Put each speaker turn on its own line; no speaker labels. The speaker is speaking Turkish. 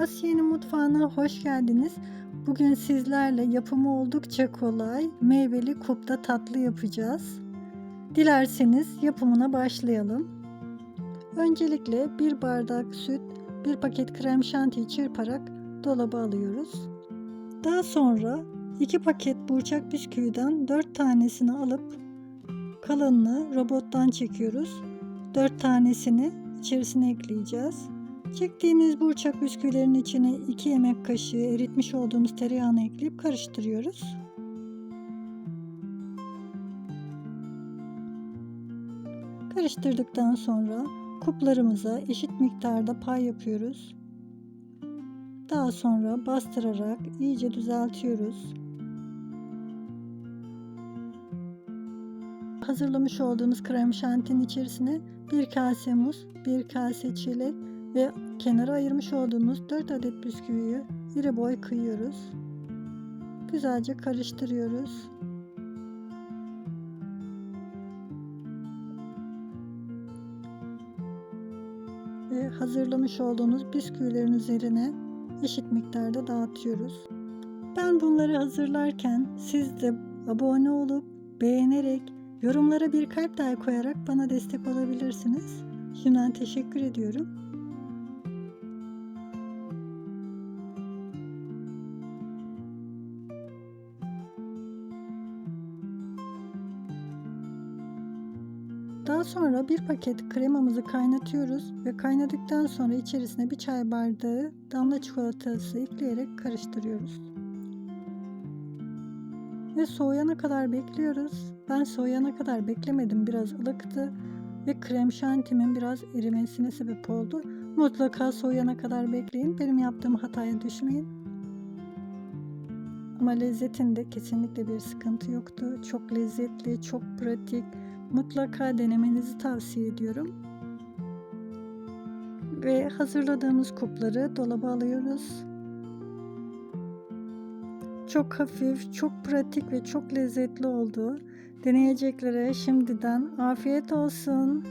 Asiye'nin mutfağına hoş geldiniz. Bugün sizlerle yapımı oldukça kolay meyveli kupta tatlı yapacağız. Dilerseniz yapımına başlayalım. Öncelikle bir bardak süt, bir paket krem şantiyi çırparak dolaba alıyoruz. Daha sonra 2 paket burçak bisküviden 4 tanesini alıp kalanını robottan çekiyoruz. 4 tanesini içerisine ekleyeceğiz. Çektiğimiz burçak bisküvilerin içine 2 yemek kaşığı eritmiş olduğumuz tereyağını ekleyip karıştırıyoruz. Karıştırdıktan sonra kuplarımıza eşit miktarda pay yapıyoruz. Daha sonra bastırarak iyice düzeltiyoruz. Hazırlamış olduğumuz krem şantinin içerisine bir kase muz, bir kase çilek ve kenara ayırmış olduğumuz 4 adet bisküviyi iri boy kıyıyoruz. Güzelce karıştırıyoruz. Ve hazırlamış olduğumuz bisküvilerin üzerine eşit miktarda dağıtıyoruz. Ben bunları hazırlarken siz de abone olup beğenerek yorumlara bir kalp daha koyarak bana destek olabilirsiniz. Şimdiden teşekkür ediyorum. Daha sonra bir paket kremamızı kaynatıyoruz ve kaynadıktan sonra içerisine bir çay bardağı damla çikolatası ekleyerek karıştırıyoruz. Ve soğuyana kadar bekliyoruz. Ben soğuyana kadar beklemedim. Biraz ılıktı ve krem şantimin biraz erimesine sebep oldu. Mutlaka soğuyana kadar bekleyin. Benim yaptığım hataya düşmeyin. Ama lezzetinde kesinlikle bir sıkıntı yoktu. Çok lezzetli, çok pratik. Mutlaka denemenizi tavsiye ediyorum. Ve hazırladığımız kupları dolaba alıyoruz. Çok hafif, çok pratik ve çok lezzetli oldu. Deneyeceklere şimdiden afiyet olsun.